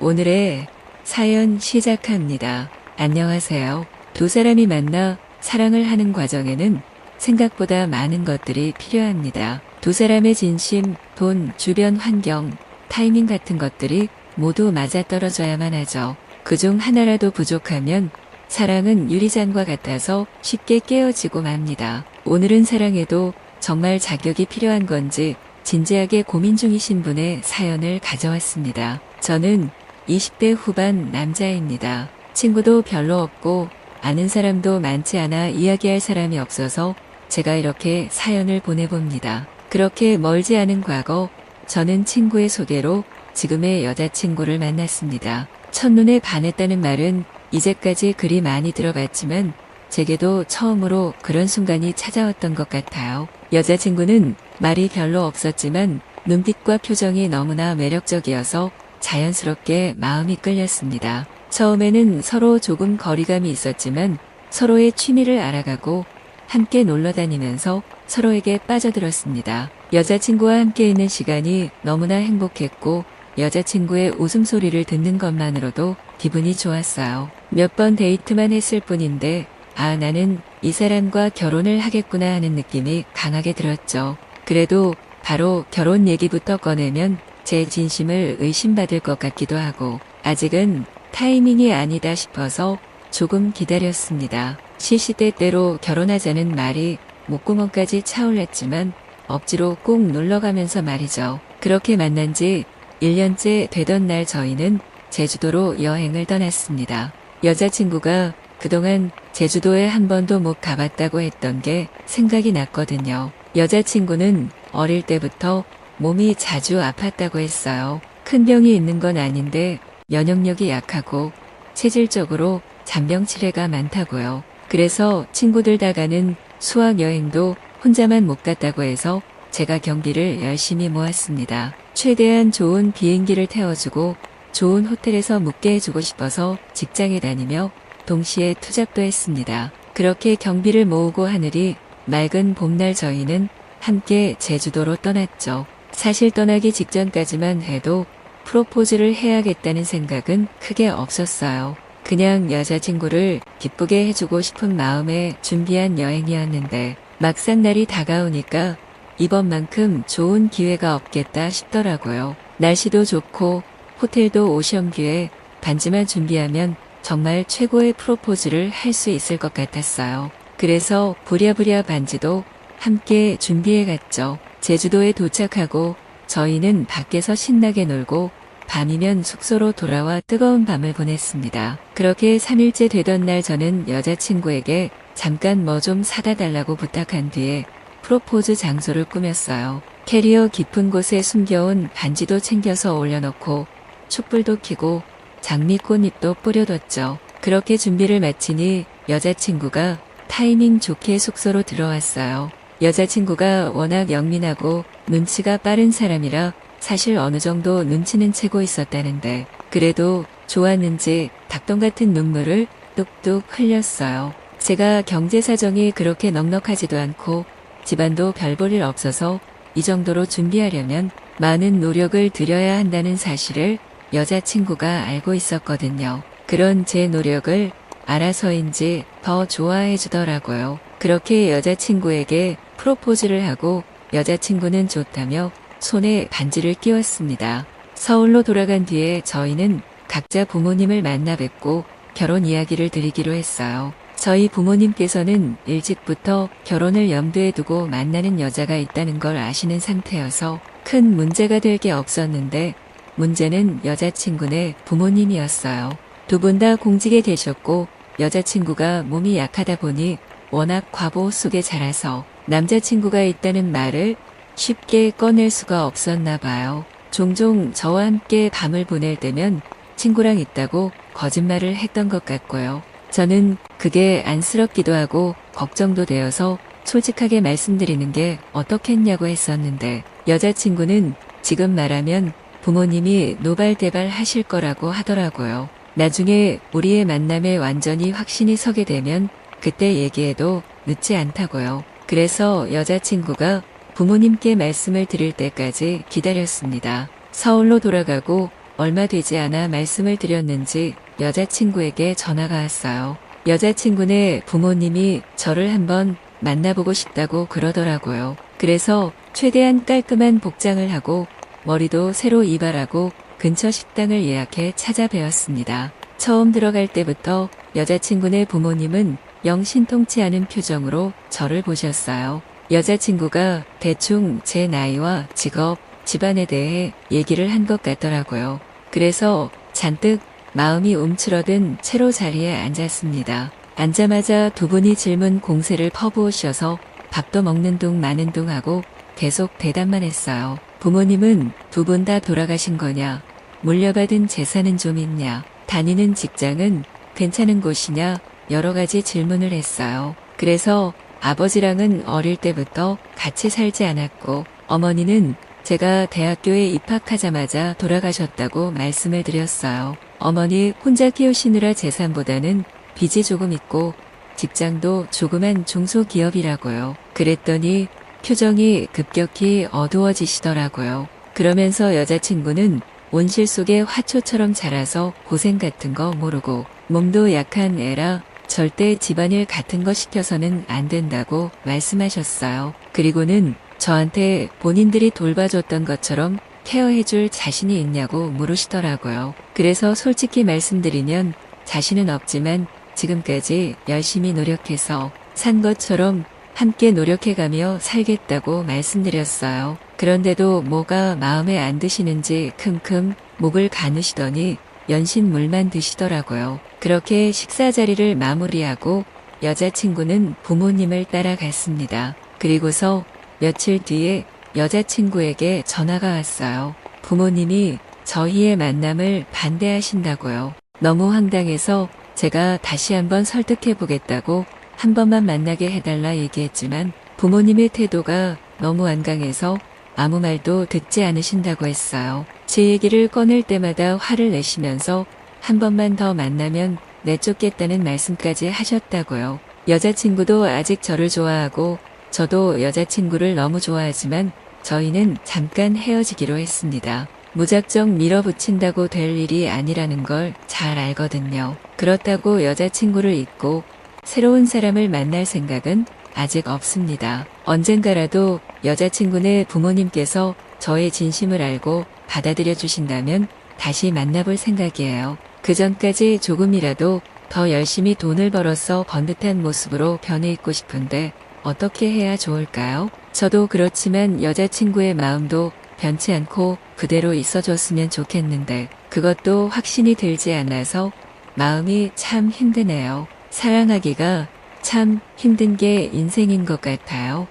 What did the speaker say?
오늘의 사연 시작합니다. 안녕하세요. 두 사람이 만나 사랑을 하는 과정에는 생각보다 많은 것들이 필요합니다. 두 사람의 진심, 돈, 주변 환경, 타이밍 같은 것들이 모두 맞아떨어져야만 하죠. 그 중 하나라도 부족하면 사랑은 유리잔과 같아서 쉽게 깨어지고 맙니다. 오늘은 사랑에도 정말 자격이 필요한 건지 진지하게 고민 중이신 분의 사연을 가져왔습니다. 저는 20대 후반 남자입니다. 친구도 별로 없고 아는 사람도 많지 않아 이야기할 사람이 없어서 제가 이렇게 사연을 보내봅니다. 그렇게 멀지 않은 과거 저는 친구의 소개로 지금의 여자친구를 만났습니다. 첫눈에 반했다는 말은 이제까지 그리 많이 들어봤지만 제게도 처음으로 그런 순간이 찾아왔던 것 같아요. 여자친구는 말이 별로 없었지만 눈빛과 표정이 너무나 매력적이어서 자연스럽게 마음이 끌렸습니다. 처음에는 서로 조금 거리감이 있었지만 서로의 취미를 알아가고 함께 놀러 다니면서 서로에게 빠져들었습니다. 여자친구와 함께 있는 시간이 너무나 행복했고 여자친구의 웃음소리를 듣는 것만으로도 기분이 좋았어요. 몇 번 데이트만 했을 뿐인데 아 나는 이 사람과 결혼을 하겠구나 하는 느낌이 강하게 들었죠. 그래도 바로 결혼 얘기부터 꺼내면 제 진심을 의심받을 것 같기도 하고 아직은 타이밍이 아니다 싶어서 조금 기다렸습니다. 시시때때로 결혼하자는 말이 목구멍까지 차올랐지만 억지로 꼭 놀러가면서 말이죠. 그렇게 만난 지 1년째 되던 날 저희는 제주도로 여행을 떠났습니다. 여자친구가 그동안 제주도에 한 번도 못 가봤다고 했던 게 생각이 났거든요. 여자친구는 어릴 때부터 몸이 자주 아팠다고 했어요. 큰 병이 있는 건 아닌데 면역력이 약하고 체질적으로 잔병 치레가 많다고요. 그래서 친구들 다 가는 수학 여행도 혼자만 못 갔다고 해서 제가 경비를 열심히 모았습니다. 최대한 좋은 비행기를 태워주고 좋은 호텔에서 묵게 해주고 싶어서 직장에 다니며 동시에 투잡도 했습니다. 그렇게 경비를 모으고 하늘이 맑은 봄날 저희는 함께 제주도로 떠났죠. 사실 떠나기 직전까지만 해도 프로포즈를 해야겠다는 생각은 크게 없었어요. 그냥 여자친구를 기쁘게 해주고 싶은 마음에 준비한 여행이었는데 막상 날이 다가오니까 이번만큼 좋은 기회가 없겠다 싶더라고요. 날씨도 좋고 호텔도 오션뷰에 반지만 준비하면 정말 최고의 프로포즈를 할 수 있을 것 같았어요. 그래서 부랴부랴 반지도 함께 준비해 갔죠. 제주도에 도착하고 저희는 밖에서 신나게 놀고 밤이면 숙소로 돌아와 뜨거운 밤을 보냈습니다. 그렇게 3일째 되던 날 저는 여자친구에게 잠깐 뭐 좀 사다 달라고 부탁한 뒤에 프로포즈 장소를 꾸몄어요. 캐리어 깊은 곳에 숨겨온 반지도 챙겨서 올려놓고 촛불도 켜고 장미꽃잎도 뿌려뒀죠. 그렇게 준비를 마치니 여자친구가 타이밍 좋게 숙소로 들어왔어요. 여자친구가 워낙 영민하고 눈치가 빠른 사람이라 사실 어느 정도 눈치는 채고 있었다는데 그래도 좋았는지 닭똥 같은 눈물을 뚝뚝 흘렸어요. 제가 경제 사정이 그렇게 넉넉하지도 않고 집안도 별볼일 없어서 이 정도로 준비하려면 많은 노력을 들여야 한다는 사실을 여자친구가 알고 있었거든요. 그런 제 노력을 알아서인지 더 좋아해 주더라고요. 그렇게 여자친구에게 프로포즈를 하고 여자친구는 좋다며 손에 반지를 끼웠습니다. 서울로 돌아간 뒤에 저희는 각자 부모님을 만나 뵙고 결혼 이야기를 드리기로 했어요. 저희 부모님께서는 일찍부터 결혼을 염두에 두고 만나는 여자가 있다는 걸 아시는 상태여서 큰 문제가 될 게 없었는데 문제는 여자친구네 부모님이었어요. 두 분 다 공직에 계셨고 여자친구가 몸이 약하다 보니 워낙 과보 속에 자라서 남자친구가 있다는 말을 쉽게 꺼낼 수가 없었나 봐요. 종종 저와 함께 밤을 보낼 때면 친구랑 있다고 거짓말을 했던 것 같고요. 저는 그게 안쓰럽기도 하고 걱정도 되어서 솔직하게 말씀드리는 게 어떻겠냐고 했었는데 여자친구는 지금 말하면 부모님이 노발대발 하실 거라고 하더라고요. 나중에 우리의 만남에 완전히 확신이 서게 되면 그때 얘기해도 늦지 않다고요. 그래서 여자친구가 부모님께 말씀을 드릴 때까지 기다렸습니다. 서울로 돌아가고 얼마 되지 않아 말씀을 드렸는지 여자친구에게 전화가 왔어요. 여자친구네 부모님이 저를 한번 만나보고 싶다고 그러더라고요. 그래서 최대한 깔끔한 복장을 하고 머리도 새로 이발하고 근처 식당을 예약해 찾아뵈었습니다. 처음 들어갈 때부터 여자친구네 부모님은 영 신통치 않은 표정으로 저를 보셨어요. 여자친구가 대충 제 나이와 직업, 집안에 대해 얘기를 한 것 같더라고요. 그래서 잔뜩 마음이 움츠러든 채로 자리에 앉았습니다. 앉자마자 두 분이 질문 공세를 퍼부으셔서 밥도 먹는 둥 마는 둥 하고 계속 대답만 했어요. 부모님은 두 분 다 돌아가신 거냐? 물려받은 재산은 좀 있냐? 다니는 직장은 괜찮은 곳이냐? 여러 가지 질문을 했어요. 그래서 아버지랑은 어릴 때부터 같이 살지 않았고 어머니는 제가 대학교에 입학하자마자 돌아가셨다고 말씀을 드렸어요. 어머니 혼자 키우시느라 재산보다는 빚이 조금 있고 직장도 조그만 중소기업이라고요. 그랬더니 표정이 급격히 어두워지시더라고요. 그러면서 여자친구는 온실 속의 화초처럼 자라서 고생 같은 거 모르고 몸도 약한 애라 절대 집안일 같은 거 시켜서는 안 된다고 말씀하셨어요. 그리고는 저한테 본인들이 돌봐줬던 것처럼 케어해줄 자신이 있냐고 물으시더라고요. 그래서 솔직히 말씀드리면 자신은 없지만 지금까지 열심히 노력해서 산 것처럼 함께 노력해가며 살겠다고 말씀드렸어요. 그런데도 뭐가 마음에 안 드시는지 큼큼 목을 가누시더니 연신 물만 드시더라고요. 그렇게 식사 자리를 마무리하고 여자친구는 부모님을 따라갔습니다. 그리고서 며칠 뒤에 여자친구에게 전화가 왔어요. 부모님이 저희의 만남을 반대하신다고요. 너무 황당해서 제가 다시 한번 설득해 보겠다고 한 번만 만나게 해달라 얘기했지만 부모님의 태도가 너무 완강해서 아무 말도 듣지 않으신다고 했어요. 제 얘기를 꺼낼 때마다 화를 내시면서 한 번만 더 만나면 내쫓겠다는 말씀까지 하셨다고요. 여자친구도 아직 저를 좋아하고 저도 여자친구를 너무 좋아하지만 저희는 잠깐 헤어지기로 했습니다. 무작정 밀어붙인다고 될 일이 아니라는 걸 잘 알거든요. 그렇다고 여자친구를 잊고 새로운 사람을 만날 생각은 아직 없습니다. 언젠가라도 여자친구네 부모님께서 저의 진심을 알고 받아들여 주신다면 다시 만나볼 생각이에요. 그 전까지 조금이라도 더 열심히 돈을 벌어서 번듯한 모습으로 변해 있고 싶은데 어떻게 해야 좋을까요? 저도 그렇지만 여자친구의 마음도 변치 않고 그대로 있어줬으면 좋겠는데 그것도 확신이 들지 않아서 마음이 참 힘드네요. 사랑하기가 참 힘든 게 인생인 것 같아요.